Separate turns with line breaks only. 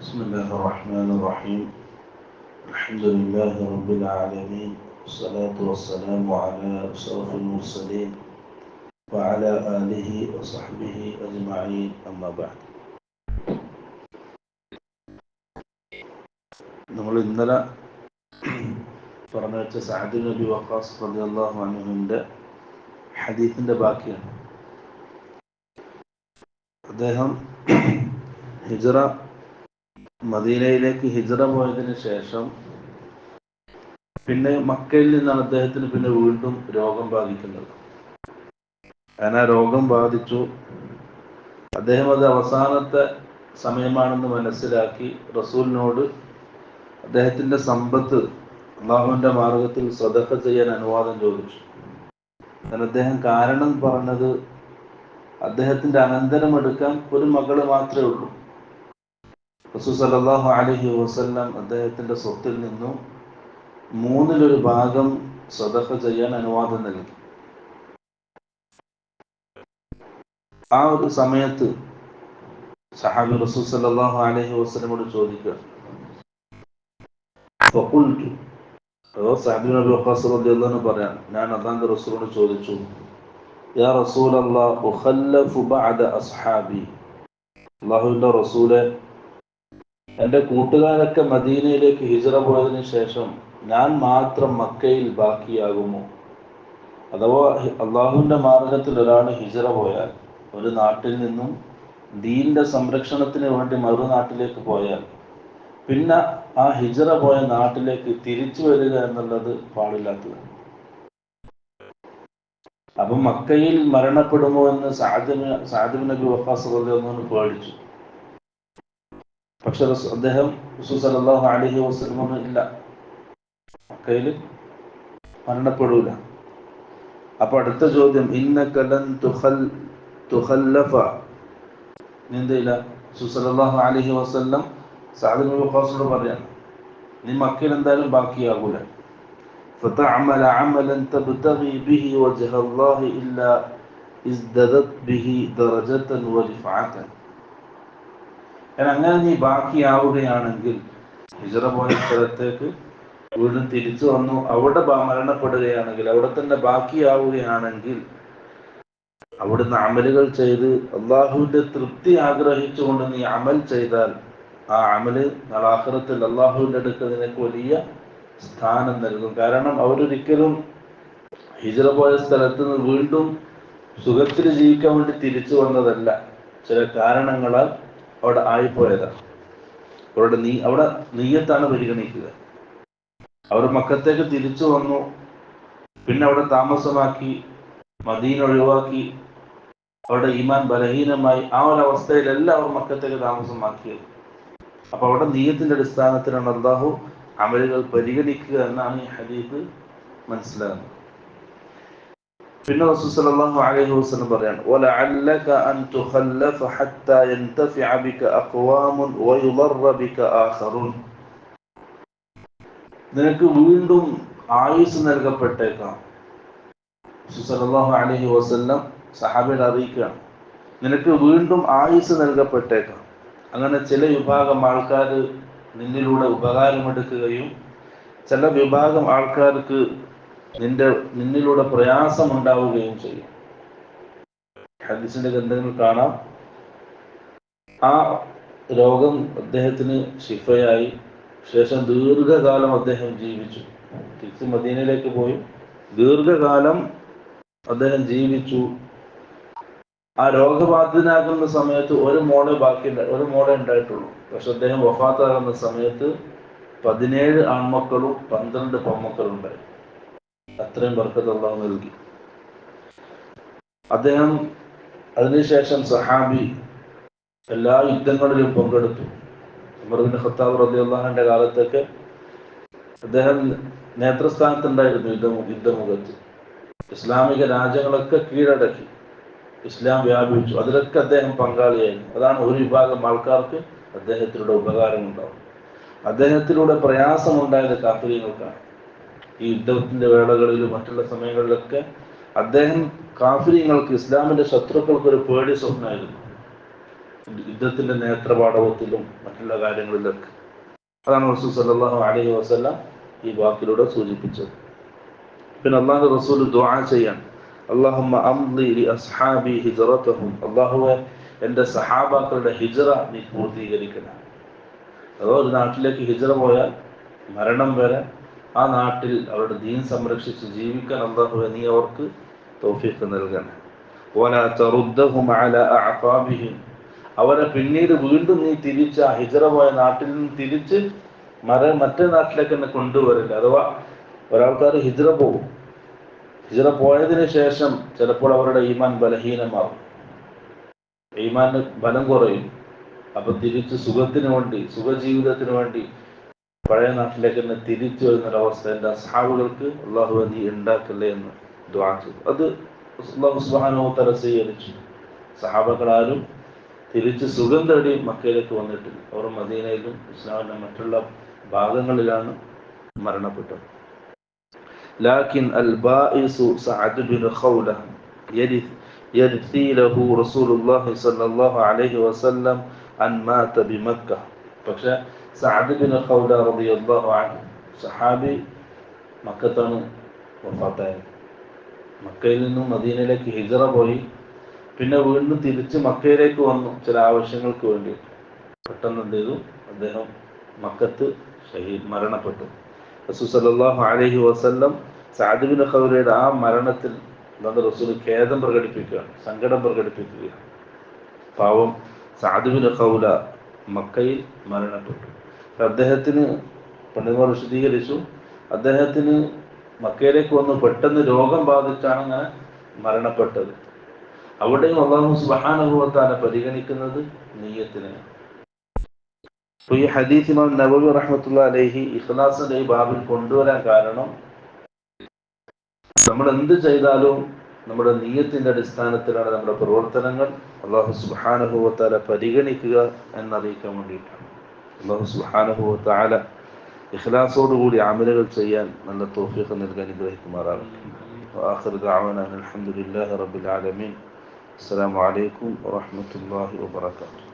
بسم الله الرحمن الرحيم الحمد لله رب العالمين والصلاة والسلام على أشرف المرسلين وعلى آله وصحبه أجمعين أما بعد നമ്മൾ ഇന്നലെ പറഞ്ഞു വെച്ച സഅദ് നബി വഖാസ് റളിയല്ലാഹു അൻഹുവിൻ്റെ ഹദീസിൻ്റെ ബാക്കിയാണ് അദ്ദേഹം ഹിജറ മദീനയിലേക്ക് ഹിജറ പോയതിനു ശേഷം പിന്നെ മക്കയിൽ നിന്നാണ് അദ്ദേഹത്തിന് പിന്നെ വീണ്ടും രോഗം ബാധിക്കുന്നത്. അങ്ങനെ രോഗം ബാധിച്ചു. അദ്ദേഹം അത് അവസാനത്തെ സമയമാണെന്ന് മനസ്സിലാക്കി റസൂലിനോട് അദ്ദേഹത്തിന്റെ സമ്പത്ത് അള്ളാഹുവിന്റെ മാർഗത്തിൽ സദഖ ചെയ്യാൻ അനുവാദം ചോദിച്ചു. എന്നാൽ അദ്ദേഹം കാരണം പറഞ്ഞത് അദ്ദേഹത്തിന്റെ അനന്തരം എടുക്കാൻ ഒരു മകൾ മാത്രമേ ഉള്ളൂ. റസൂ സല്ലല്ലാഹു അലൈഹി വസല്ലം അദ്ദേഹത്തിന്റെ സ്വത്തിൽ നിന്നും മൂന്നിലൊരു ഭാഗം സദഖ ചെയ്യാൻ അനുവാദം നൽകി. ആ ഒരു സമയത്ത് സഹാബി റസൂ സല്ലല്ലാഹു അലൈഹി വസല്ലമോട് ചോദിക്കുക. അതോ സഅദ് വഖാസ് റളിയല്ലാഹു പറയാം ഞാൻ അള്ളാഹുവിന്റെ റസൂലിനോട് ചോദിച്ചു യാ റസൂലല്ലാഹ് ഉഖല്ലഫു ബഅദ അസ്ഹാബി? അള്ളാഹുവിന്റെ റസൂലെ എന്റെ കൂട്ടുകാരൊക്കെ മദീനയിലേക്ക് ഹിജറ പോയതിന് ശേഷം ഞാൻ മാത്രം മക്കയിൽ ബാക്കിയാകുമോ? അഥവാ അള്ളാഹുവിന്റെ മാർഗത്തിൽ ഒരാൾ ഹിജറ പോയാൽ ഒരു നാട്ടിൽ നിന്നും ദീന്റെ സംരക്ഷണത്തിന് വേണ്ടി മറു നാട്ടിലേക്ക് പോയാൽ പിന്നെ ആ ഹിജറ പോയ നാട്ടിലേക്ക് തിരിച്ചു വരിക എന്നുള്ളത് പാടില്ലാത്തതാണ്. അപ്പൊ മക്കയിൽ മരണപ്പെടുമോ എന്ന് സാദിന് സാദിബ് നബി വഫാസ് റളിയല്ലാഹു പേടിച്ചു. പക്ഷെ റസൂ- അദ്ദേഹം റസൂൽ സല്ലല്ലാഹു അലൈഹി വസല്ലം പറഞ്ഞു, ഇല്ല മക്കയിൽ മരണപ്പെടൂല അപ്പൊ അടുത്ത ചോദ്യം ഇന്നക ലൻ തുഖൽ തുഖല്ലഫ നീ എന്തില്ല റസൂൽ സല്ലല്ലാഹു അലൈഹി വസല്ലം സഅദ് ബിൻ വഖാസിനോട് പറയാണ് നീ മക്കയിൽ എന്തായാലും ബാക്കിയാകൂല فتعمل عملا تبتغي به وجه الله إلا ازددت به درجة ورفعة കാരണം അങ്ങനെ നീ ബാക്കിയാവുകയാണെങ്കിൽ ഹിജറ പോയ സ്ഥലത്തേക്ക് വീണ്ടും തിരിച്ചു വന്നു അവിടെ മരണപ്പെടുകയാണെങ്കിൽ അവിടെ തന്നെ ബാക്കിയാവുകയാണെങ്കിൽ അവിടുന്ന് അമലുകൾ ചെയ്ത് അള്ളാഹുവിന്റെ തൃപ്തി ആഗ്രഹിച്ചുകൊണ്ട് നീ അമൽ ചെയ്താൽ ആ അമൽ നാളാഹ്റത്തിൽ അള്ളാഹുവിന്റെ അടുക്ക് നിനക്ക് വലിയ സ്ഥാനം നൽകും. കാരണം അവരൊരിക്കലും ഹിജറ പോയ സ്ഥലത്ത് നിന്ന് വീണ്ടും സുഖത്തിൽ ജീവിക്കാൻ വേണ്ടി തിരിച്ചു വന്നതല്ല. ചില കാരണങ്ങളാൽ അവിടെ ആയിപ്പോയതാ. അവരുടെ നീ അവിടെ നീയത്താണ് പരിഗണിക്കുക. അവർ മക്കത്തേക്ക് തിരിച്ചു വന്നു. പിന്നെ അവിടെ താമസമാക്കി മദീന ഒഴിവാക്കി. അവരുടെ ഈമാൻ ബലഹീനമായി. ആ ഒരു അവസ്ഥയിലല്ല അവർ മക്കത്തേക്ക് താമസമാക്കിയത്. അപ്പൊ അവിടെ നീയത്തിന്റെ അടിസ്ഥാനത്തിലാണ് അള്ളാഹു അമലുകൾ പരിഗണിക്കുക എന്നാണ് ഈ ഹദീഫ് മനസ്സിലാകുന്നത്. പിന്നെ റസൂൽ സല്ലല്ലാഹു അലൈഹി വസല്ലം പറയാണ് നിനക്ക് വീണ്ടും ആയുസ് നൽകപ്പെട്ടേക്കാം. സല്ലല്ലാഹു അലൈഹി വസല്ലം സഹാബിയെ അറിയിക്കുകയാണ് നിനക്ക് വീണ്ടും ആയുസ് നൽകപ്പെട്ടേക്കാം. അങ്ങനെ ചില വിഭാഗം ആൾക്കാർ നിന്നിലൂടെ ഉപകാരമെടുക്കുകയും ചില വിഭാഗം ആൾക്കാർക്ക് നിന്റെ നിന്നിലൂടെ പ്രയാസം ഉണ്ടാവുകയും ചെയ്യും. ഹദീസിന്റെ ഗ്രന്ഥങ്ങൾ കാണാം. ആ രോഗം അദ്ദേഹത്തിന് ശിഫയായി. ശേഷം ദീർഘകാലം അദ്ദേഹം ജീവിച്ചു. തിരിച്ച് മദീനയിലേക്ക് പോയി. ദീർഘകാലം അദ്ദേഹം ജീവിച്ചു. ആ രോഗബാധിതനാകുന്ന സമയത്ത് ഒരു മോളെ ബാക്കി ഒരു മോളെ ഉണ്ടായിട്ടുള്ളൂ. പക്ഷെ അദ്ദേഹം വഫാത്താകുന്ന സമയത്ത് പതിനേഴ് ആൺമക്കളും പന്ത്രണ്ട് പെൺമക്കളും ഉണ്ടായി. അത്രയും ബർക്കത്ത് അള്ളാഹു നൽകി. അദ്ദേഹം അതിനുശേഷം സഹാബി എല്ലാ യുദ്ധങ്ങളിലും പങ്കെടുത്തു. ഉമർബിൻ ഖത്താബ് അള്ളാഹിന്റെ കാലത്തൊക്കെ അദ്ദേഹം നേതൃസ്ഥാനത്തുണ്ടായിരുന്നു യുദ്ധ യുദ്ധമുഖത്ത് ഇസ്ലാമിക രാജ്യങ്ങളൊക്കെ കീഴടക്കി. ഇസ്ലാം വ്യാപിച്ചു. അതിലൊക്കെ അദ്ദേഹം പങ്കാളിയായി. അതാണ് ഒരു വിഭാഗം ആൾക്കാർക്ക് അദ്ദേഹത്തിലൂടെ ഉപകാരം ഉണ്ടാവും അദ്ദേഹത്തിലൂടെ പ്രയാസമുണ്ടായത് കാഫര്യങ്ങൾക്കാണ്. ഈ യുദ്ധത്തിന്റെ വേളകളിലും മറ്റുള്ള സമയങ്ങളിലൊക്കെ അദ്ദേഹം കാഫര്യങ്ങൾക്ക് ഇസ്ലാമിന്റെ ശത്രുക്കൾക്ക് ഒരു പേടി സ്വപ്നമായിരുന്നു. യുദ്ധത്തിന്റെ നേത്രപാടവത്തിലും മറ്റുള്ള കാര്യങ്ങളിലൊക്കെ. അതാണ് റസൂൽ സല്ലാഹു അലൈഹി വസല്ലം ഈ വാക്കിലൂടെ സൂചിപ്പിച്ചത്. പിന്നെ അള്ളാഹു റസൂൽ ദുആ ചെയ്യാൻ. അള്ളാഹുമ്മ അംളി ലി അസ്ഹാബി എന്റെ സഹാബാക്കളുടെ ഹിജറ നീ പൂർത്തീകരിക്കണം അതോ ഒരു നാട്ടിലേക്ക് ഹിജറ പോയാൽ മരണം വരെ ആ നാട്ടിൽ അവരുടെ ദീൻ സംരക്ഷിച്ച് ജീവിക്കാൻ അള്ളാഹു നീ അവർക്ക് തോഫീഫ് നൽകണം. അവരെ പിന്നീട് വീണ്ടും നീ തിരിച്ച് ആ നാട്ടിൽ നിന്ന് തിരിച്ച് മര മറ്റേ നാട്ടിലേക്ക് തന്നെ കൊണ്ടുവരില്ല അഥവാ ഒരാൾക്കാർ ഹിജറ പോകും. ഹിജറ പോയതിനു ശേഷം ചിലപ്പോൾ അവരുടെ ഈമാൻ ബലഹീനമാകും. ഈമാന് ബലം കുറയും. അപ്പൊ തിരിച്ച് സുഖത്തിന് വേണ്ടി സുഖജീവിതത്തിന് വേണ്ടി പഴയ നാട്ടിലേക്ക് തന്നെ തിരിച്ചു വരുന്നൊരവസ്ഥ എന്റെ അസ്ഹാബുകൾക്ക് അള്ളാഹു നീ ഉണ്ടാക്കല്ലേ എന്ന് ദ്വാ ചെയ്തു. അത് അള്ളാഹു സുഹാനോ തല സ്വീകരിച്ചു. സഹാബകളാരും തിരിച്ച് സുഖം തേടി മക്കയിലേക്ക് വന്നിട്ടില്ല. അവർ മദീനയിലും ഇസ്ലാമിന്റെ മറ്റുള്ള ഭാഗങ്ങളിലാണ് മരണപ്പെട്ടത്. ലാക്കിൻ അൽ ബാഇസു സഅദ് ബിൻ ഖൗല യരിത് يرثي له رسول الله صلى الله عليه وسلم أن مات بمكة പക്ഷേ സഅദ് ബിൻ ഖൗല റളിയല്ലാഹു അൻഹു സഹാബി മക്കത്താണ് വഫാത്തായത്. മക്കയിൽ നിന്നും മദീനയിലേക്ക് ഹിജറ പോയി പിന്നെ വീണ്ടും തിരിച്ച് മക്കയിലേക്ക് വന്നു ചില ആവശ്യങ്ങൾക്ക് വേണ്ടി. പെട്ടെന്ന് എന്ത് ചെയ്തു? അദ്ദേഹം മക്കത്ത് ഷഹീദ് മരണപ്പെട്ടു. റസൂൽ സല്ലല്ലാഹു അലൈഹി വസല്ലം സഅദ് ബിൻ ഖൗലയുടെ ആ മരണത്തിൽ എന്താണ് റസൂൽ ഖേദം പ്രകടിപ്പിക്കുകയാണ് സങ്കടം പ്രകടിപ്പിക്കുകയാണ്. പാവം സഅദ് ബിൻ ഖൗല മക്കയിൽ മരണപ്പെട്ടു. അദ്ദേഹത്തിന് പണ്ഡിതന്മാർ വിശദീകരിച്ചു. അദ്ദേഹത്തിന് മക്കയിലേക്ക് വന്ന് പെട്ടെന്ന് രോഗം ബാധിച്ചാണ് അങ്ങനെ മരണപ്പെട്ടത്. അവിടെയും അള്ളാഹു സുബാനുഭവത്താണ് പരിഗണിക്കുന്നത് നെയ്യത്തിനെയാണ് അപ്പൊ ഈ ഹദീസ് ഇമാം നബബി റഹ്മത്തുള്ള അലഹി ഇഖ്ലാസിന്റെ ഈ ബാബിൽ കൊണ്ടുവരാൻ കാരണം നമ്മൾ എന്ത് ചെയ്താലും നമ്മുടെ നീയത്തിന്റെ അടിസ്ഥാനത്തിലാണ് നമ്മുടെ പ്രവർത്തനങ്ങൾ. അള്ളാഹു സുബാനുഭവത്താല പരിഗണിക്കുക എന്നറിയിക്കാൻ വേണ്ടിയിട്ടാണ്. الله سبحانه وتعالى إخلاصه لعمل الشيان من التوفيق نلقاني برحكم أراغ وآخر دعوانا الحمد لله رب العالمين. السلام عليكم ورحمة الله وبركاته.